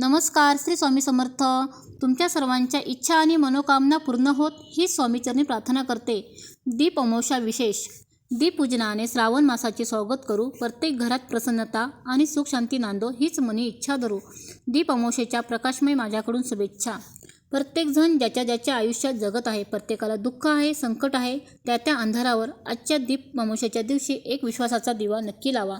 नमस्कार श्री स्वामी समर्थ. तुमच्या सर्वांच्या इच्छा आणि मनोकामना पूर्ण होत ही स्वामीचरणी प्रार्थना करते. दीप अमोषा विशेष. दीपपूजनाने श्रावण मासाचे स्वागत करू. प्रत्येक घरात प्रसन्नता आणि सुख शांती नांदो हीच मनी इच्छा धरू. दीप अमोषेच्या प्रकाशमय माझ्याकडून शुभेच्छा. प्रत्येकजण ज्याच्या ज्याच्या आयुष्यात जगत आहे प्रत्येकाला दुःख आहे संकट आहे त्या त्या अंधारावर आजच्या दीप अमावस्येच्या दिवशी एक विश्वासाचा दिवा नक्की लावा.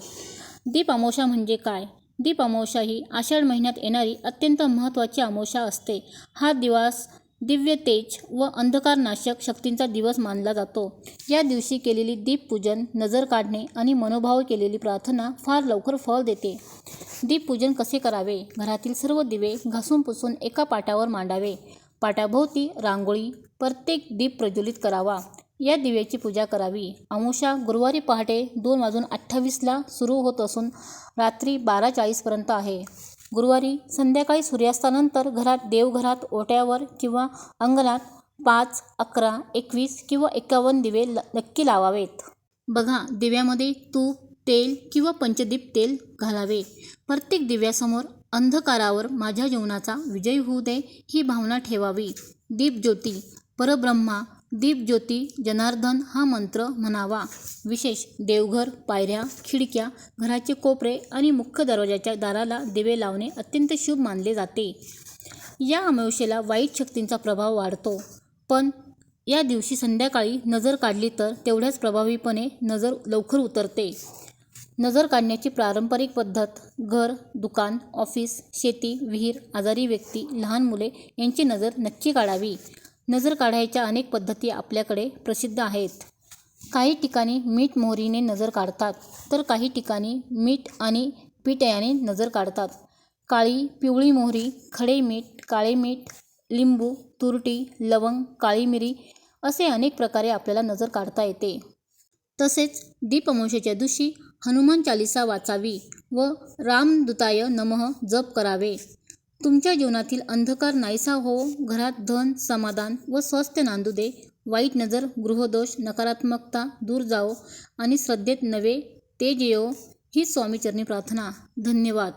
दीप अमावस्या म्हणजे काय? दीप अमावस्या ही आषाढ महिन्यात येणारी अत्यंत महत्त्वाची अमावस्या असते. हा दिवस दिव्य तेज व अंधकारनाशक शक्तींचा दिवस मानला जातो. या दिवशी केलेली दीपपूजन नजर काढणे आणि मनोभाव केलेली प्रार्थना फार लवकर फळ देते. दीपपूजन कसे करावे? घरातील सर्व दिवे घासून पुसून एका पाटावर मांडावे. पाटाभोवती रांगोळी प्रत्येक दीप प्रज्वलित करावा. या दिव्याची पूजा करावी. अमुषा गुरुवारी पहाटे दोन वाजून अठ्ठावीसला सुरू होत असून रात्री बारा चाळीसपर्यंत आहे. गुरुवारी संध्याकाळी सूर्यास्तानंतर घरात देवघरात ओट्यावर किंवा अंगणात पाच अकरा एकवीस किंवा एकावन्न दिवे ल नक्की लावावेत. बघा दिव्यामध्ये तूप तेल किंवा पंचदीप तेल घालावे. प्रत्येक दिव्यासमोर अंधकारावर माझ्या जीवनाचा विजय होऊ दे ही भावना ठेवावी. दीपज्योती परब्रह्मा दीपज्योती जनार्दन हा मंत्र म्हणावा. विशेष देवघर पायऱ्या खिडक्या घराचे कोपरे आणि मुख्य दरवाजाच्या दाराला दिवे लावणे अत्यंत शुभ मानले जाते. या अमावस्येला वाईट शक्तींचा प्रभाव वाढतो. पण या दिवशी संध्याकाळी नजर काढली तर तेवढ्याच प्रभावीपणे नजर लवकर उतरते. नजर काढण्याची पारंपरिक पद्धत घर दुकान ऑफिस शेती विहीर आजारी व्यक्ती लहान मुले यांची नजर नक्की काढावी. नजर काढायच्या अनेक पद्धती आपल्याकडे प्रसिद्ध आहेत. काही ठिकाणी मीठ मोहरीने नजर काढतात तर काही ठिकाणी मीठ आणि पीठ याने नजर काढतात. काळी पिवळी मोहरी खडे मीठ काळे मीठ लिंबू तुरटी लवंग काळी मिरी असे अनेक प्रकारे आपल्याला नजर काढता येते. तसेच दीप दिवशी हनुमान चालिसा वाचावी व रामदूताय नमः जप करावे. तुमच्या जीवनातील अंधकार नाहीसा हो घरात धन समाधान व स्वास्थ्य नांदू दे. वाईट नजर गृहदोष नकारात्मकता दूर जाओ आणि श्रद्धेत नवे तेज येओ ही स्वामीचरणी प्रार्थना. धन्यवाद.